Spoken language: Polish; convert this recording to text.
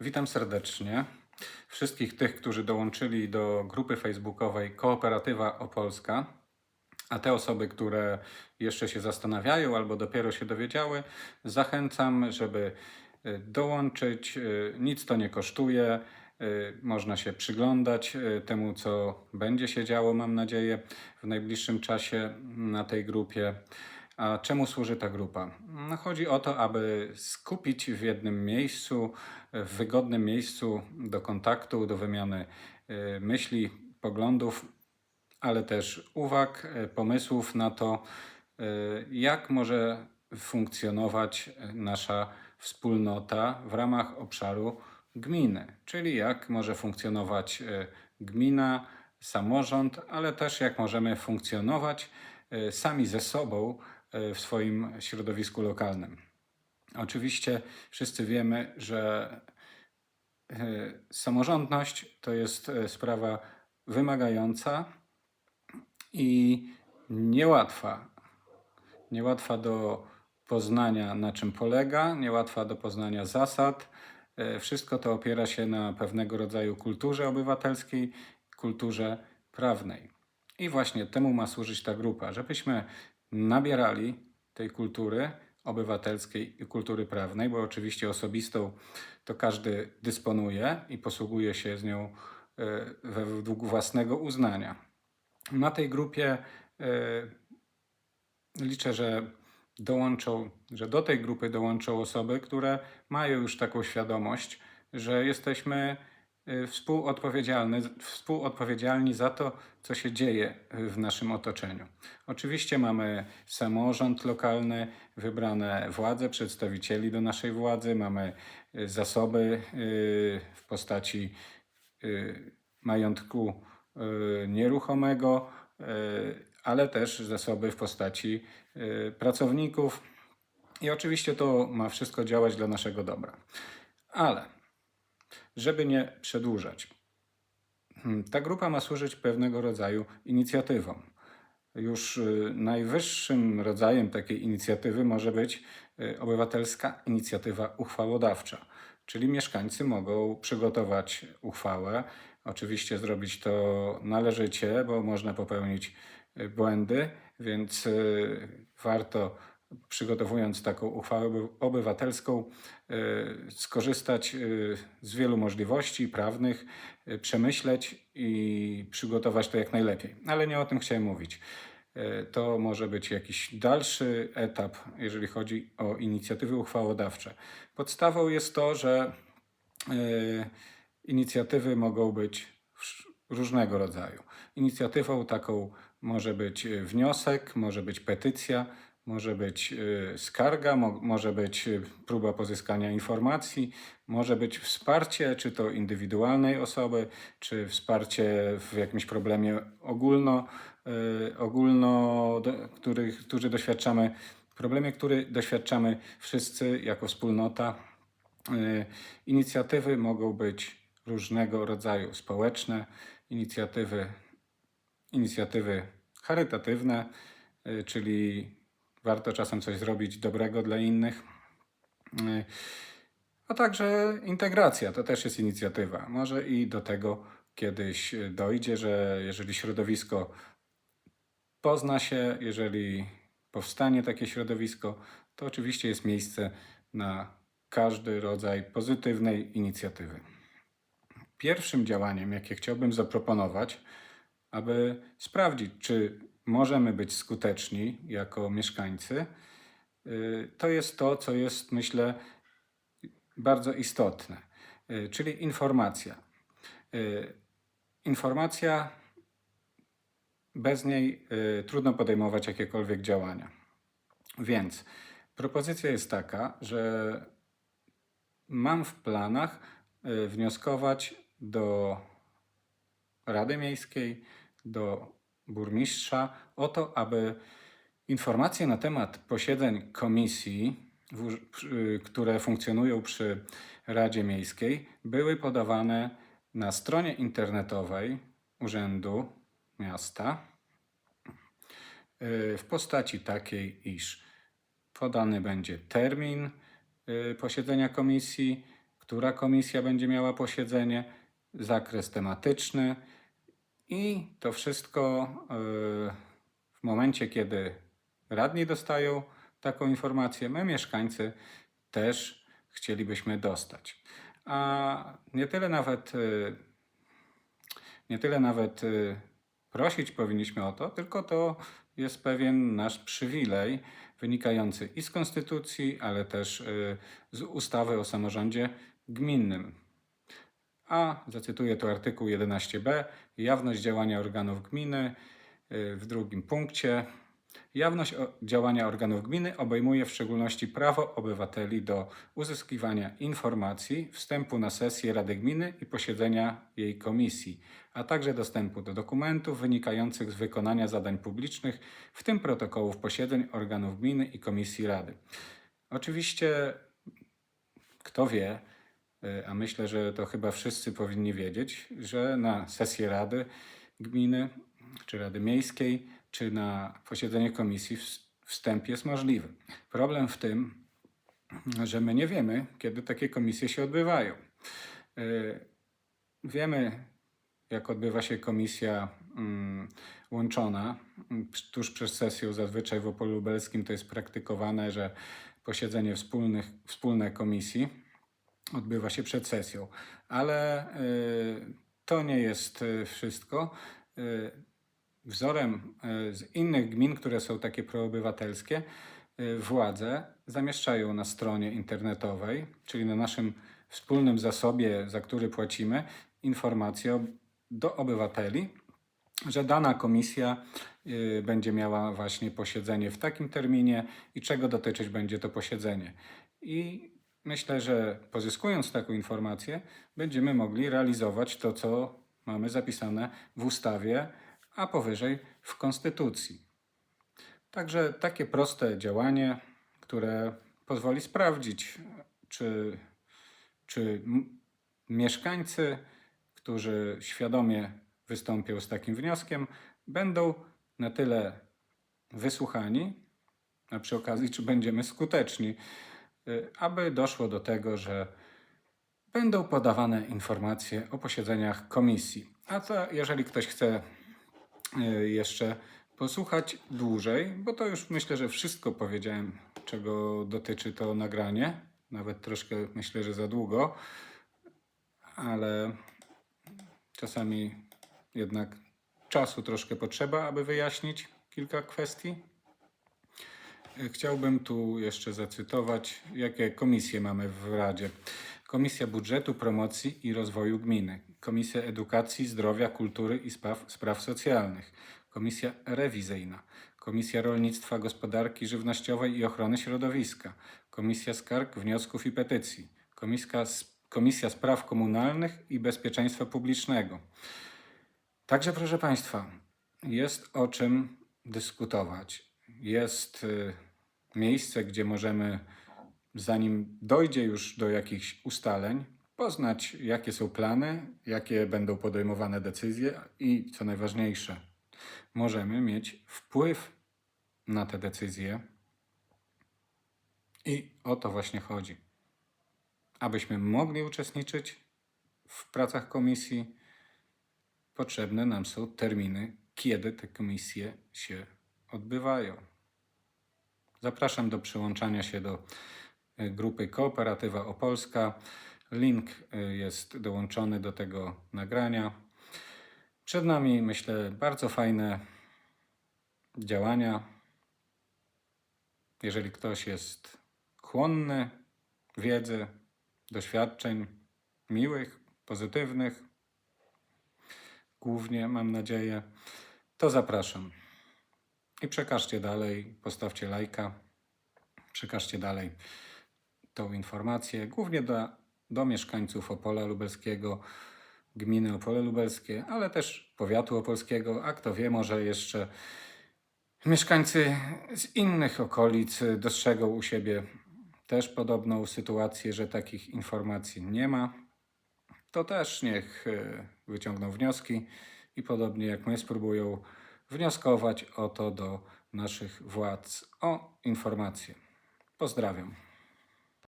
Witam serdecznie wszystkich tych, którzy dołączyli do grupy facebookowej Kooperatywa Opolska, a te osoby, które jeszcze się zastanawiają albo dopiero się dowiedziały, zachęcam, żeby y, dołączyć. Y, Nic to nie kosztuje. y, Można się przyglądać temu, co będzie się działo, mam nadzieję, w najbliższym czasie na tej grupie. A czemu służy ta grupa? No, chodzi o to, aby skupić w jednym miejscu, w wygodnym miejscu do kontaktu, do wymiany y, myśli, poglądów, ale też uwag, y, pomysłów na to, y, jak może funkcjonować nasza wspólnota w ramach obszaru gminy, czyli jak może funkcjonować gmina, samorząd, ale też jak możemy funkcjonować sami ze sobą w swoim środowisku lokalnym. Oczywiście wszyscy wiemy, że e, samorządność to jest e, sprawa wymagająca i niełatwa. Niełatwa do poznania, na czym polega, niełatwa do poznania zasad. E, Wszystko to opiera się na pewnego rodzaju kulturze obywatelskiej, kulturze prawnej. I właśnie temu ma służyć ta grupa, żebyśmy nabierali tej kultury obywatelskiej i kultury prawnej, bo oczywiście osobistą to każdy dysponuje i posługuje się z nią e, według własnego uznania. Na tej grupie e, liczę, że dołączą, że do tej grupy dołączą osoby, które mają już taką świadomość, że jesteśmy współodpowiedzialny, współodpowiedzialni za to, co się dzieje w naszym otoczeniu. Oczywiście mamy samorząd lokalny, wybrane władze, przedstawicieli do naszej władzy, mamy y, zasoby y, w postaci y, majątku y, nieruchomego, y, ale też zasoby w postaci y, pracowników. I oczywiście to ma wszystko działać dla naszego dobra. Ale żeby nie przedłużać, hmm, ta grupa ma służyć pewnego rodzaju inicjatywom. Już y, najwyższym rodzajem takiej inicjatywy może być y, obywatelska inicjatywa uchwałodawcza, czyli mieszkańcy mogą przygotować uchwałę, oczywiście zrobić to należycie, bo można popełnić y, błędy, więc warto przygotowując taką uchwałę oby- obywatelską y, skorzystać y, z wielu możliwości prawnych, y, przemyśleć i przygotować to jak najlepiej. Ale nie o tym chciałem mówić. E, To może być jakiś dalszy etap, jeżeli chodzi o inicjatywy uchwałodawcze. Podstawą jest to, że e, inicjatywy mogą być różnego rodzaju. Inicjatywą taką może być e, wniosek, może być petycja, może być e, skarga, mo- może być e, próba pozyskania informacji, może być wsparcie, czy to indywidualnej osoby, czy wsparcie w jakimś problemie ogólno, e, ogólno do, których, którzy doświadczamy, problemie, który doświadczamy wszyscy jako wspólnota. Inicjatywy mogą być różnego rodzaju społeczne, inicjatywy, inicjatywy charytatywne, y, czyli warto czasem coś zrobić dobrego dla innych. Y, A także integracja to też jest inicjatywa. Może i do tego kiedyś dojdzie, że jeżeli środowisko pozna się, jeżeli powstanie takie środowisko, to oczywiście jest miejsce na każdy rodzaj pozytywnej inicjatywy. Pierwszym działaniem, jakie chciałbym zaproponować, aby sprawdzić, czy możemy być skuteczni jako mieszkańcy, y, to jest to, co jest, myślę, bardzo istotne, y, czyli informacja. Y, Informacja, bez niej trudno podejmować jakiekolwiek działania. Więc propozycja jest taka, że mam w planach wnioskować do Rady Miejskiej, do burmistrza o to, aby informacje na temat posiedzeń komisji, przy- które funkcjonują przy Radzie Miejskiej, były podawane na stronie internetowej Urzędu Miasta y, w postaci takiej, iż podany będzie termin y, posiedzenia komisji, która komisja będzie miała posiedzenie, zakres tematyczny i to wszystko yy, w momencie, kiedy radni dostają taką informację, my mieszkańcy też chcielibyśmy dostać. A nie tyle nawet, yy, nie tyle nawet yy, prosić powinniśmy o to, tylko to jest pewien nasz przywilej wynikający i z konstytucji, ale też z ustawy o samorządzie gminnym. A zacytuję tu artykuł 11b. Jawność działania organów gminy y, w drugim punkcie. Jawność działania organów gminy obejmuje w szczególności prawo obywateli do uzyskiwania informacji, wstępu na sesję Rady Gminy i posiedzenia jej komisji, a także dostępu do dokumentów wynikających z wykonania zadań publicznych, w tym protokołów posiedzeń organów gminy i komisji Rady. Oczywiście, kto wie, a myślę, że to chyba wszyscy powinni wiedzieć, że na sesję Rady Gminy, czy Rady Miejskiej, czy na posiedzenie komisji ws- wstęp jest możliwy. Problem w tym, że my nie wiemy, kiedy takie komisje się odbywają. Y, Wiemy, jak odbywa się komisja mm, łączona mm, tuż przed sesją. Zazwyczaj w Opolu Lubelskim to jest praktykowane, że posiedzenie wspólnych, wspólne komisji odbywa się przed sesją. Ale y, to nie jest y, wszystko. Y, Wzorem z innych gmin, które są takie proobywatelskie, władze zamieszczają na stronie internetowej, czyli na naszym wspólnym zasobie, za który płacimy, informacje o- do obywateli, że dana komisja będzie miała właśnie posiedzenie w takim terminie i czego dotyczyć będzie to posiedzenie. I myślę, że pozyskując taką informację, będziemy mogli realizować to, co mamy zapisane w ustawie, a powyżej w konstytucji. Także takie proste działanie, które pozwoli sprawdzić, czy, czy mieszkańcy, którzy świadomie wystąpią z takim wnioskiem, będą na tyle wysłuchani, a przy okazji, czy będziemy skuteczni, aby doszło do tego, że będą podawane informacje o posiedzeniach komisji. A co, jeżeli ktoś chce y, jeszcze posłuchać dłużej, bo to już myślę, że wszystko powiedziałem, czego dotyczy to nagranie. Nawet troszkę myślę, że za długo, ale czasami jednak czasu troszkę potrzeba, aby wyjaśnić kilka kwestii. Chciałbym tu jeszcze zacytować, jakie komisje mamy w Radzie. Komisja Budżetu, Promocji i Rozwoju Gminy, Komisja Edukacji, Zdrowia, Kultury i Spraw, Spraw Socjalnych, Komisja Rewizyjna, Komisja Rolnictwa, Gospodarki Żywnościowej i Ochrony Środowiska, Komisja Skarg, Wniosków i Petycji, Komisja, Komisja Spraw Komunalnych i Bezpieczeństwa Publicznego. Także, proszę Państwa, jest o czym dyskutować. Jest y, miejsce, gdzie możemy, zanim dojdzie już do jakichś ustaleń, poznać, jakie są plany, jakie będą podejmowane decyzje i, co najważniejsze, możemy mieć wpływ na te decyzje. I o to właśnie chodzi. Abyśmy mogli uczestniczyć w pracach komisji, potrzebne nam są terminy, kiedy te komisje się odbywają. Zapraszam do przyłączania się do y, grupy Kooperatywa Opolska. Link y, jest dołączony do tego nagrania. Przed nami, myślę, bardzo fajne działania. Jeżeli ktoś jest chłonny wiedzy, doświadczeń miłych, pozytywnych, głównie mam nadzieję, to zapraszam. I przekażcie dalej, postawcie lajka, przekażcie dalej tą informację, głównie do, do mieszkańców Opola Lubelskiego, gminy Opole Lubelskie, ale też powiatu opolskiego, a kto wie, może jeszcze mieszkańcy z innych okolic dostrzegą u siebie też podobną sytuację, że takich informacji nie ma. To też niech e, wyciągną wnioski i podobnie jak my spróbują wnioskować o to do naszych władz o informacje. Pozdrawiam.